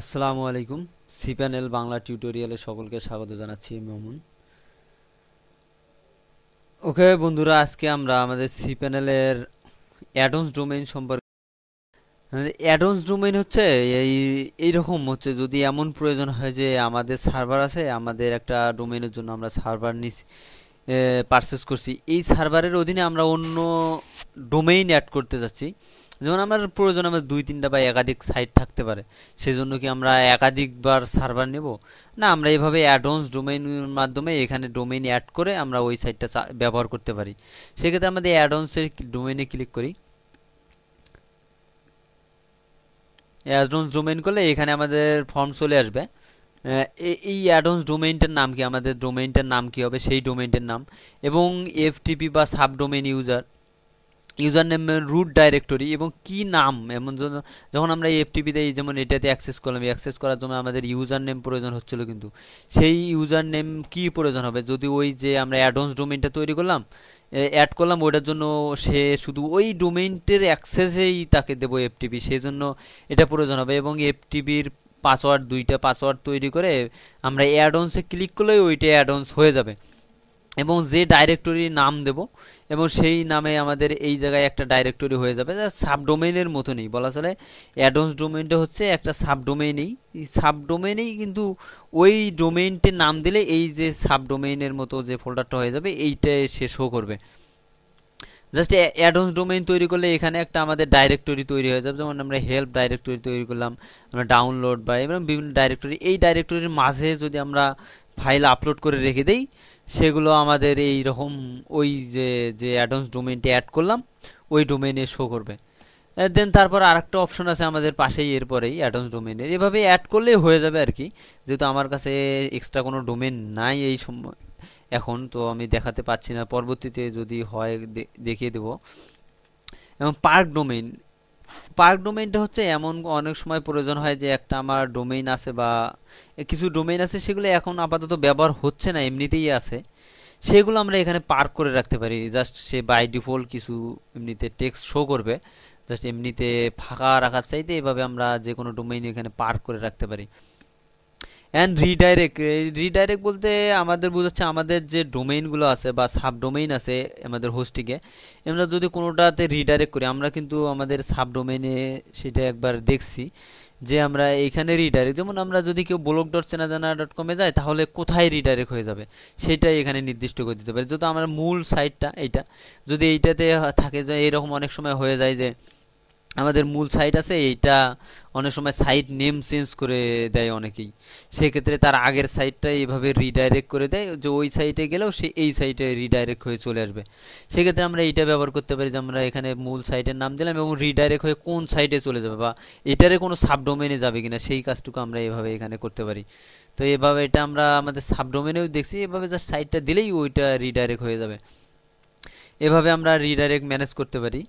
আসসালামু আলাইকুম C panel Bangla টিউটোরিয়ালে সকলকে স্বাগত জানাচ্ছি মমুন। ওকে বন্ধুরা, আজকে আমরা আমাদের সি প্যানেলের অ্যাডন্স ডোমেইন সম্পর্কে অ্যাডন্স ডোমেইন হচ্ছে এই, এইরকম হচ্ছে, যদি এমন প্রয়োজন হয় যে আমাদের সার্ভার আছে, আমাদের একটা ডোমেইনের জন্য আমরা সার্ভার নিছি পারচেস করছি। এই সার্ভারের অধীনে আমরা অন্য ডোমেইন অ্যাড করতে যাচ্ছি। যেমন আমার প্রয়োজন আমার দুই, তিনটা বা একাধিক সাইট থাকতে পারে সেই জন্য কি আমরা একাধিকবার সার্ভার নেব? না, আমরা এইভাবে অ্যাডভান্স ডোমেইনের মাধ্যমে এখানে ডোমেইন অ্যাড করে আমরা ওই সাইটটা ব্যবহার করতে পারি। সেক্ষেত্রে আমাদের অ্যাডভান্সের ডোমেইনে ক্লিক করি। অ্যাডভান্স ডোমেইন করলে এখানে আমাদের ফর্ম চলে আসবে। এই অ্যাডভান্স ডোমেইনটার নাম কি? আমাদের ডোমেইনটার নাম কি হবে? সেই ডোমেইনটার নাম। এবং এফটিপি বা sub domain user user name root directory এবং কি নাম? এমন জন্য যখন আমরা এফটিপিতে যেমন এটাতে অ্যাক্সেস করলাম অ্যাক্সেস করার জন্য আমাদের ইউজার নেম প্রয়োজন হচ্ছিল কিন্তু। সেই ইউজার নেম কি প্রয়োজন হবে? যদি ওই যে আমরা অ্যাডভান্স ডোমেইনটা তৈরি করলাম অ্যাড করলাম, ওইটার জন্য সে শুধু ওই ডোমেইনটের অ্যাক্সেসেই তাকে দেবো এফটিপি সেই জন্য এটা প্রয়োজন হবে। এবং এফটিপির পাসওয়ার্ড দুইটা পাসওয়ার্ড তৈরি করে আমরা অ্যাডভান্সে ক্লিক করলেই ওইটা অ্যাডভান্স হয়ে যাবে। এবং যে ডাইরেক্টরির নাম দেব, এবং সেই নামে আমাদের এই জায়গায় একটা ডাইরেক্টরি হয়ে যাবে সাবডোমেইনের মতনই। বলা চলে অ্যাডভান্স ডোমেইনটা হচ্ছে একটা সাবডোমেইনেই সাবডোমেইনেই কিন্তু ওই ডোমেইনটির নাম দিলে এই যে সাবডোমেইনের মতো যে ফোল্ডারটা হয়ে যাবে, এইটা সে শো করবে। জাস্ট অ্যাডভান্স ডোমেইন তৈরি করলে এখানে একটা আমাদের ডাইরেক্টরি তৈরি হয়ে যাবে, যেমন আমরা হেল্প ডাইরেক্টরি তৈরি করলাম, আমরা ডাউনলোড বা এবং বিভিন্ন ডাইরেক্টরি এই ডাইরেক্টরির মাঝে যদি আমরা ফাইল আপলোড করে রেখে দেই সেগুলো আমাদের এই রকম ওই যে যে অ্যাডভান্স ডোমেনটি অ্যাড করলাম, ওই ডোমেনে শো করবে। দেন তারপর আরেকটা অপশন আছে আমাদের পাশেই, এরপরেই অ্যাডভান্স ডোমেইনের এভাবে অ্যাড করলেই হয়ে যাবে আর কি। যেহেতু আমার কাছে এক্সট্রা কোনো ডোমেন নাই এই সময়, এখন তো আমি দেখাতে পাচ্ছি না। পরবর্তীতে যদি হয় দেখিয়ে দেব। এবং পার্ক ডোমেইন পার্ক ডোমেইনটা হচ্ছে এমন অনেক সময় প্রয়োজন হয় যে একটা আমার ডোমেইন আছে বা কিছু ডোমেইন আছে, সেগুলো এখন আপাতত ব্যবহার হচ্ছে না, এমনিতেই আছে। সেগুলো আমরা এখানে পার্ক করে রাখতে পারি। জাস্ট সে বাই ডিফল্ট কিছু এমনিতে টেক্সট শো করবে। জাস্ট এমনিতে ফাঁকা রাখার চাইতে এভাবে আমরা যে কোনো ডোমেইন এখানে পার্ক করে রাখতে পারি। অ্যান্ড রিডাইরেক্ট রিডাইরেক্ট বলতে আমাদের বোঝাচ্ছে আমাদের যে ডোমেইনগুলো আছে বা সাব ডোমেইন আছে আমাদের হোস্টিংয়ে আমরা যদি কোনোটাতে রিডাইরেক্ট করি, আমরা কিন্তু আমাদের সাব ডোমেইনে সেটা একবার দেখছি যে আমরা এইখানে রিডাইরেক্ট যেমন আমরা যদি কেউ ব্লগ ডট চেনা জানা ডট কমে যায়, তাহলে কোথায় রিডাইরেক্ট হয়ে যাবে? সেটাই এখানে নির্দিষ্ট করে দিতে পারি যদি আমার মূল সাইটটা এইটা, যদি এইটাতে থাকে যে এরকম অনেক সময় হয়ে যায় যে আমাদের মূল সাইট আছে, এইটা অনেক সময় সাইট নেম চেঞ্জ করে দেয় অনেকেই। সেক্ষেত্রে তার আগের সাইটটা এইভাবে রিডাইরেক্ট করে দেয়, যে ওই সাইটে গেলেও সে এই সাইটে রিডাইরেক্ট হয়ে চলে আসবে। সেক্ষেত্রে আমরা এইটা ব্যবহার করতে পারি যে আমরা এখানে মূল সাইটের নাম দিলাম এবং রিডাইরেক্ট হয়ে কোন সাইটে চলে যাবে বা এটারে কোনো সাবডোমেনে যাবে কিনা, সেই কাজটুকু আমরা এভাবে এখানে করতে পারি। তো এভাবে এটা আমরা আমাদের সাবডোমেনেও দেখছি, এভাবে জাস্ট সাইটটা দিলেই ওইটা রিডাইরেক্ট হয়ে যাবে। এভাবে আমরা রিডাইরেক্ট ম্যানেজ করতে পারি।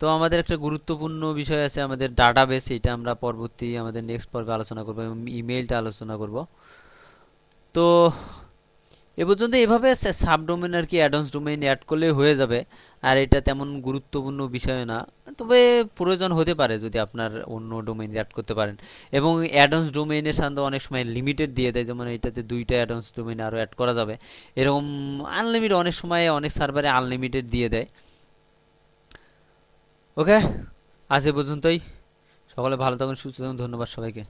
তো আমাদের একটা গুরুত্বপূর্ণ বিষয় আছে আমাদের ডাটাবেস এটা আমরা পরবর্তী আমাদের নেক্সট পর্বে আলোচনা করব এবং ইমেইলটা আলোচনা করব। তো এ পর্যন্ত এভাবে সাবডোমেন আর কি অ্যাডভান্স ডোমেইন অ্যাড করলে হয়ে যাবে, আর এটা তেমন গুরুত্বপূর্ণ বিষয় না। তবে প্রয়োজন হতে পারে যদি আপনার অন্য ডোমেইন অ্যাড করতে পারেন। এবং অ্যাডভান্স ডোমেইনের সাথে অনেক সময় লিমিটেড দিয়ে দেয়, যেমন এটাতে দুইটা অ্যাডভান্স ডোমেইন আরও অ্যাড করা যাবে। এরকম আনলিমিটেড অনেক সময় অনেক সার্ভারে আনলিমিটেড দিয়ে দেয়। ওকে আজ এ পর্যন্তই। সকলে ভালো থাকুন সুস্থ থাকুন। ধন্যবাদ সবাইকে।